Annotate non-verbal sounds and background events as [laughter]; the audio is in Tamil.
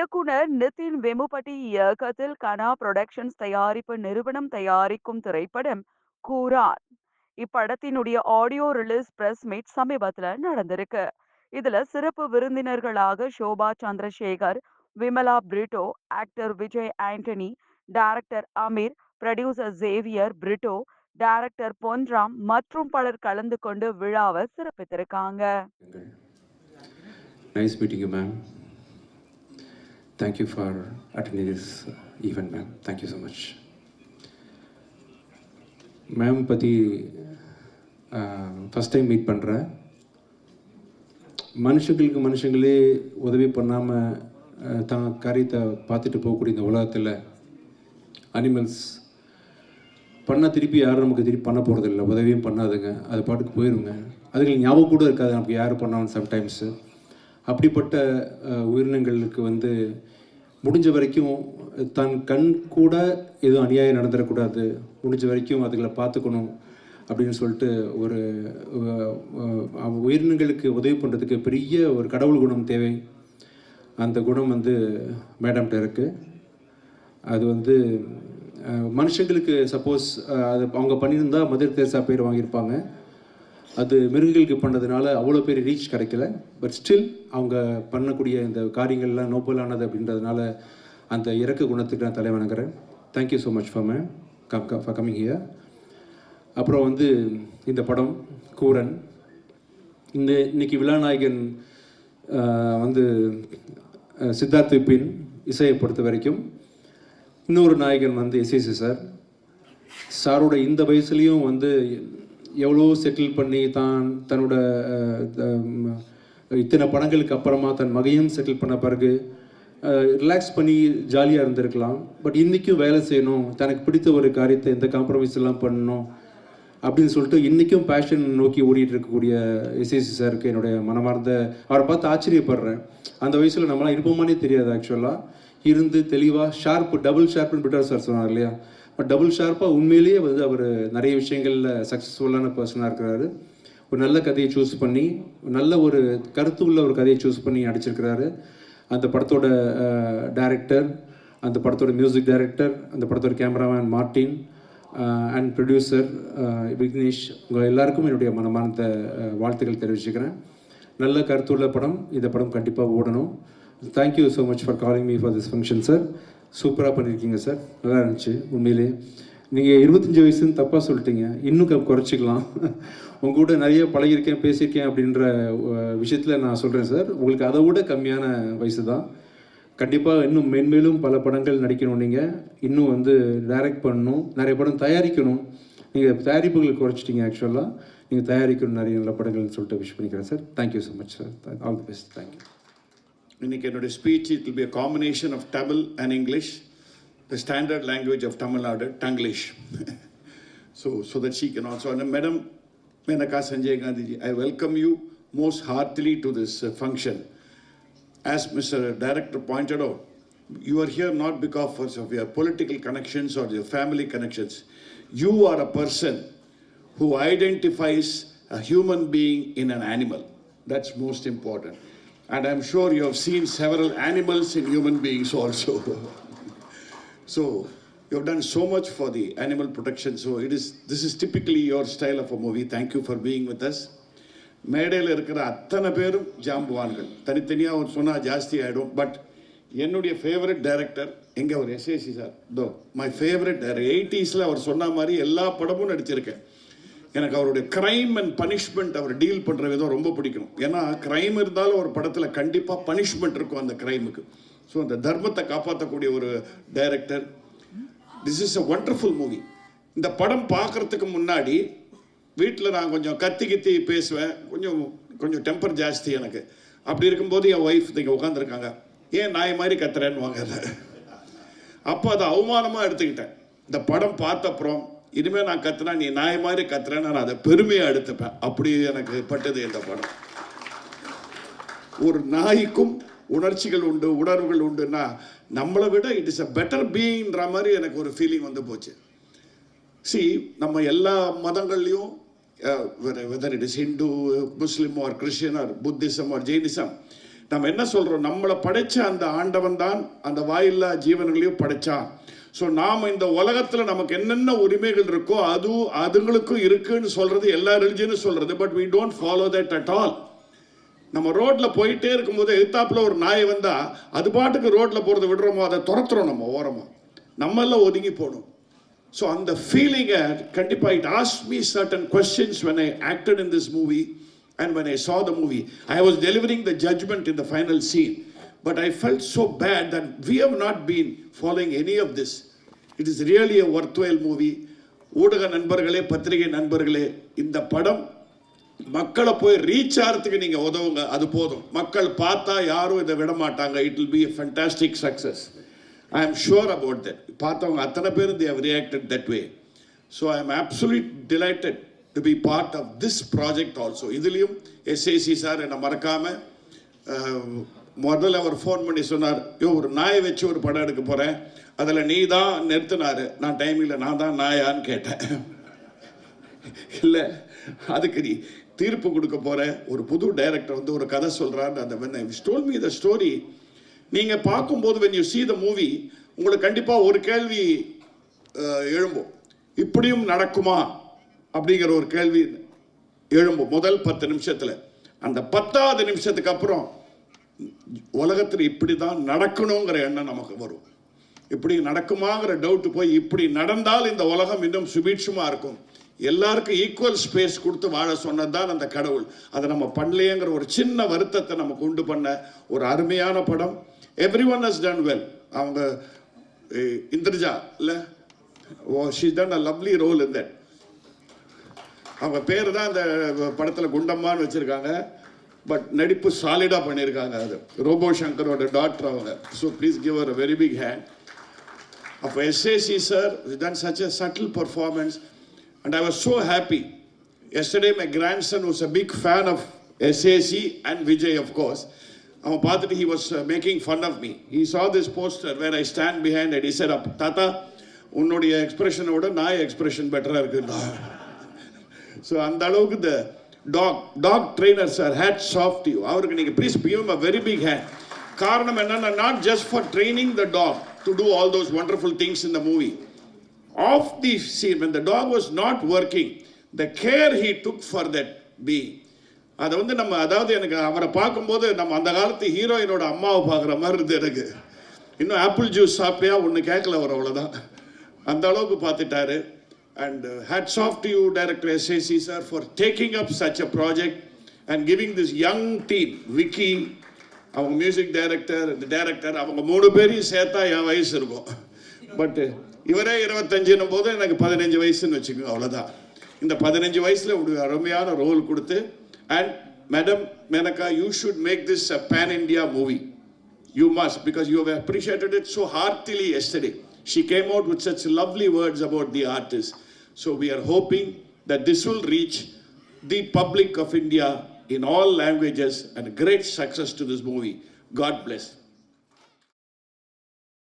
இயக்குனர் நிதின் வெமுபட்டி இயக்கத்தில் கனா புரொடக்ஷன்ஸ் தயாரிப்பு நிறுவனம் தயாரிக்கும் திரைப்படம் கூரான் இப்படத்தினுடைய ஆடியோ ரிலீஸ் பிரஸ் மீட் சமீபத்துல நடந்திருக்கு. இதுல சிறப்பு விருந்தினர்களாக Shoba Chandrasekhar Vimala Britto actor Vijay Antony director Ameer producer Xavier Britto director Ponram மற்றும் பலர் கலந்து கொண்டு விழாவை சிறப்பித்திருக்காங்க. Nice meeting ma'am. Thank you for attending this uh, event, ma'am. Thank you so much. Ma'am பற்றி ஃபஸ்ட் டைம் மீட் பண்ணுறேன் மனுஷங்களுக்கு மனுஷங்களே உதவி பண்ணாமல் uh, தான் காரியத்தை பார்த்துட்டு போகக்கூடிய இந்த உலகத்தில் அனிமல்ஸ் பண்ணால் திருப்பி யாரும் நமக்கு திருப்பி பண்ண போகிறதில்ல உதவியும் பண்ணாதுங்க. அது பாட்டுக்கு போயிருங்க. அதுக்கு ஞாபகம் கூட இருக்காது. நமக்கு யார் பண்ணாலும் சம்டைம்ஸு அப்படிப்பட்ட உயிரினங்களுக்கு வந்து முடிஞ்ச வரைக்கும் தன் கண் கூட எதுவும் அநியாயம் நடந்துடக்கூடாது முடிஞ்ச வரைக்கும் அதுகளை பார்த்துக்கணும் அப்படின்னு சொல்லிட்டு ஒரு உயிரினங்களுக்கு உதவி பண்ணுறதுக்கு பெரிய ஒரு கடவுள் குணம் தேவை. அந்த குணம் வந்து மேடம்கிட்ட இருக்குது அது வந்து மனுஷங்களுக்கு சப்போஸ் அது அவங்க பண்ணியிருந்தா மதர் தேசா பேர் வாங்கியிருப்பாங்க. அது மிருகங்களுக்கு பண்ணதுனால அவ்வளோ பேர் ரீச் கிடைக்கல. பட் ஸ்டில் அவங்க பண்ணக்கூடிய இந்த காரியங்கள்லாம் நோபலானது அப்படின்றதுனால அந்த இறக்க குணத்துக்கு நான் தலை வணங்குறேன். Thank you so much for may come for coming here அப்புறம் வந்து இந்த படம் கூரன் இந்த இன்னைக்கு விழாநாயகன் வந்து சித்தார்த் விபின் இசையை பொறுத்த வரைக்கும் இன்னொரு நாயகன் வந்து எஸ்எஸ்சி சார். சாரோட இந்த வயசுலேயும் வந்து எவ்வளோ செட்டில் பண்ணி தான் தன்னோட இத்தனை படங்களுக்கு அப்புறமா தன் மகையும் செட்டில் பண்ண பிறகு ரிலாக்ஸ் பண்ணி ஜாலியாக இருந்திருக்கலாம். பட் இன்றைக்கும் வேலை செய்யணும். தனக்கு பிடித்த ஒரு காரியத்தை எந்த காம்ப்ரமைஸ் எல்லாம் பண்ணணும் அப்படின்னு சொல்லிட்டு இன்றைக்கும் பேஷன் நோக்கி ஓடிட்டு இருக்கக்கூடிய எஸ்எஸ்சி சாருக்கு என்னுடைய மனமார்ந்த அவரை பார்த்து ஆச்சரியப்படுறேன். அந்த வயசில் நம்மளாம் இருப்போமானே தெரியாது ஆக்சுவலாக இருந்து தெளிவாக ஷார்ப்பு டபுள் ஷார்ப்னு பிட்டார் சார் சொன்னார் இல்லையா? பட் டபுள் ஷார்ப்பாக உண்மையிலேயே வந்து அவர் நிறைய விஷயங்களில் சக்ஸஸ்ஃபுல்லான பர்சனாக இருக்கிறாரு. ஒரு நல்ல கதையை சூஸ் பண்ணி நல்ல ஒரு கருத்து உள்ள ஒரு கதையை சூஸ் பண்ணி நடிச்சிருக்கிறாரு. அந்த படத்தோட டைரக்டர் அந்த படத்தோட மியூசிக் டைரக்டர் அந்த படத்தோட cameraman Martin and producer Vignesh உங்கள் எல்லாருக்கும் என்னுடைய மனமார்ந்த வாழ்த்துக்கள் தெரிவிச்சுக்கிறேன். நல்ல கருத்துள்ள படம். இந்த படம் கண்டிப்பாக ஓடணும். Thank you so much for calling me for this function sir சூப்பராக பண்ணியிருக்கீங்க சார். நல்லா இருந்துச்சு. உண்மையிலே நீங்கள் இருபத்தஞ்சி வயசுன்னு தப்பாக சொல்லிட்டீங்க. இன்னும் க- குறைச்சிக்கலாம். [laughs] உங்க கூட நிறைய பழகியிருக்கேன் பேசியிருக்கேன் அப்படின்ற விஷயத்தில் நான் சொல்கிறேன் சார். உங்களுக்கு அதை விட கம்மியான வயசு தான். கண்டிப்பாக இன்னும் மென்மேலும் பல படங்கள் நடிக்கணும் நீங்கள் இன்னும் வந்து டைரக்ட் பண்ணணும். நிறைய படம் தயாரிக்கணும். நீங்கள் தயாரிப்புகள் குறைச்சிட்டீங்க ஆக்சுவலாக நீங்கள் தயாரிக்கணும் நிறைய நல்ல படங்கள்னு சொல்லிட்டு விஷ் பண்ணிக்கிறேன் sir. Thank you so much sir all the best thank you இன்னைக்கு என்னுடைய speech it will be a combination of Tamil and English the standard language of Tamil Nadu, Tanglish. so, so that she can also, and Madam Menaka Sanjay Gandhi ji, I welcome you most heartily to this uh, function. As Mr. Director pointed out, you are here not because of your political connections or your family connections. You are a person who identifies a human being in an animal. That's most important. And I'm sure you have seen several animals in human beings also. so you have done so much for the animal protection. So it is this is typically your style of a movie. Thank you for being with us. மேடையில் இருக்கிற அத்தனை பேரும் ஜாம்புவான்கள் தனித்தனியாக ஒரு சொன்னால் ஜாஸ்தி ஆகிடும் பட் என்னுடைய ஃபேவரட் டைரக்டர் எங்கே அவர் SAC sir though my favourite director எயிட்டிஸில் அவர் சொன்ன மாதிரி எல்லா படமும் நடிச்சிருக்கேன் எனக்கு அவருடைய கிரைம் அண்ட் பனிஷ்மெண்ட் அவர் டீல் பண்ணுற விதம் ரொம்ப பிடிக்கும் ஏன்னா கிரைம் இருந்தாலும் ஒரு படத்தில் கண்டிப்பாக பனிஷ்மெண்ட் இருக்கும் அந்த கிரைமுக்கு ஸோ அந்த தர்மத்தை காப்பாற்றக்கூடிய ஒரு director this is a wonderful movie இந்த படம் பார்க்கறதுக்கு முன்னாடி வீட்டில் நான் கொஞ்சம் கத்தி கித்தி பேசுவேன். கொஞ்சம் கொஞ்சம் டெம்பர் ஜாஸ்தி எனக்கு. அப்படி இருக்கும்போது என் ஒய்ஃப் இங்கே உட்காந்துருக்காங்க ஏன் நாய் மாதிரி கத்துறேன்னு வாங்க அப்போ அதை அவமானமாக எடுத்துக்கிட்டேன். இந்த படம் பார்த்த அப்புறம் இனிமேல் நான் கத்துனா நீ நாய் மாதிரி கத்துறேன்னு நான் அதை பெருமையாக எடுத்துப்பேன். அப்படி எனக்கு பட்டது இந்த படம். ஒரு நாய்க்கும் உணர்ச்சிகள் உண்டு உணர்வுகள் உண்டுன்னா நம்மளை விட இட் இஸ் அ பெட்டர் பீயிங்ன்ற மாதிரி எனக்கு ஒரு ஃபீலிங் வந்து போச்சு. சி நம்ம எல்லா மதங்கள்லையும் whether it is Hindu Muslim or Christian or Buddhism or Jainism நம்ம என்ன சொல்றோம்? நம்மளை படைச்ச அந்த ஆண்டவன் தான் அந்த வாயில்லா ஜீவன்களையும் படைச்சான். ஸோ நாம் இந்த உலகத்தில் நமக்கு என்னென்ன உரிமைகள் இருக்கோ அது அதுங்களுக்கும் இருக்குன்னு சொல்றது எல்லா ரிலிஜனும் சொல்றது but we don't follow that at all நம்ம ரோட்ல போயிட்டே இருக்கும்போது எதிர்த்தாப்புல ஒரு நாய் வந்தா அது பாட்டுக்கு ரோட்ல போகிறத விடுறோமோ அதை துரத்துறோம் நம்ம ஓரமா. நம்ம எல்லாம் ஒதுங்கி போகணும் ஸோ அந்த ஃபீலிங்கை கண்டிப்பாக it ask me certain questions when I acted in this movie and when I saw the movie I was delivering the judgment in the final scene but I felt so bad that we have not been following any of this it is really a worthwhile movie ஊடக நண்பர்களே பத்திரிகை நண்பர்களே இந்த படம் மக்களை போய் ரீச் ஆகிறதுக்கு நீங்கள் உதவுங்க. அது போதும். மக்கள் பார்த்தா யாரும் இதை விட மாட்டாங்க. It will be a fantastic success I'm sure about that பார்த்தவங்க அத்தனை பேர் they have reacted that way so I'm absolute delighted to be part of this project also இதுலேயும் எஸ்ஏசி சார் என்னை மறக்காமல் முதல்ல அவர் ஃபோன் பண்ணி சொன்னார் யோ ஒரு நாயை வச்சு ஒரு படம் எடுக்க போகிறேன் அதில் நீ தான் நிறுத்தினார். நான் டைம் இல்லை நான் தான் நாயான்னு கேட்டேன். இல்லை அதுக்கு நீ தீர்ப்பு கொடுக்க போகிற ஒரு புது டைரக்டர் வந்து ஒரு கதை சொல்கிறான்னு அந்த ஸ்டோல் I த ஸ்டோரி நீங்கள் story பார்க்கும்போது when you see the movie உங்களுக்கு கண்டிப்பாக ஒரு கேள்வி அஹ், எழும்பும். இப்படியும் நடக்குமா? அப்படிங்கிற ஒரு கேள்வி எழும்பும் முதல் பத்து நிமிஷத்தில். அந்த பத்தாவது நிமிஷத்துக்கு அப்புறம் உலகத்தில் இப்படி தான் நடக்கணுங்கிற எண்ணம் நமக்கு வரும். இப்படி நடக்குமாங்கிற டவுட்டு போய் இப்படி நடந்தால் இந்த உலகம் இன்னும் சுபீட்சமாக இருக்கும். எல்லாருக்கும் ஈக்குவல் ஸ்பேஸ் கொடுத்து வாழ சொன்னது தான் அந்த கடவுள். அதை நம்ம பண்ணலையேங்கிற ஒரு சின்ன வருத்தத்தை நமக்கு உண்டு பண்ண ஒரு அருமையான படம். Everyone has done well அவங்க இந்திரஜா இல்லை? ஓ she done a lovely role in that அவங்க பேர் தான் அந்த படத்தில் குண்டம்மான்னு வச்சுருக்காங்க. பட் நடிப்பு சாலிடாக பண்ணியிருக்காங்க அது. ரோபோ சங்கரோட டாக்டர் அவங்க so please give a very big hand அப்போ SAC sir done such a subtle performance and I was so happy yesterday my grandson was a big fan of SAC and Vijay of course அவன் பார்த்துட்டு he was making fun of me he saw this poster where I stand behind at either up தாத்தா உன்னுடைய எக்ஸ்பிரஷனோட நாய் நான் எக்ஸ்பிரஷன் பெட்டராக இருக்குன்னா. ஸோ அந்த அளவுக்கு இந்த dog dog trainer sir hat soft you அவருக்கு நீங்கள் ப்ளீஸ் பியூம் அ வெரி பிக் ஹேட் காரணம் என்னன்னா not just for training the dog to do all those wonderful things in the movie of the scene when dog was not working the care he took for that B அதை வந்து நம்ம அதாவது எனக்கு அவரை பார்க்கும்போது நம்ம அந்த காலத்து ஹீரோயினோட அம்மாவை பார்க்குற மாதிரி இருந்தது எனக்கு. இன்னும் ஆப்பிள் ஜூஸ் சாப்பிட்டியா? ஒன்று கேட்கல அவர் அவ்வளோதான் அந்த அளவுக்கு பார்த்துட்டாரு. And uh, hats off to you director SAC, sir for taking up such a project and giving this young team Vicky அவங்க மியூசிக் டைரக்டர் இந்த டைரக்டர் அவங்க மூணு பேரையும் சேர்த்தா என் வயசு இருக்கும். பட் uh, இவரே இருபத்தஞ்சுன்னும் போது எனக்கு பதினஞ்சு வயசுன்னு வச்சுக்கோங்க அவ்வளோதான் இந்த பதினஞ்சு வயசில் ஒரு அருமையான ரோல் கொடுத்து and madam Menaka you should make this a pan India movie you must because you have appreciated it so heartily yesterday she came out with such lovely words about the artist So we are hoping that this will reach the public of India in all languages and great success to this movie. God bless.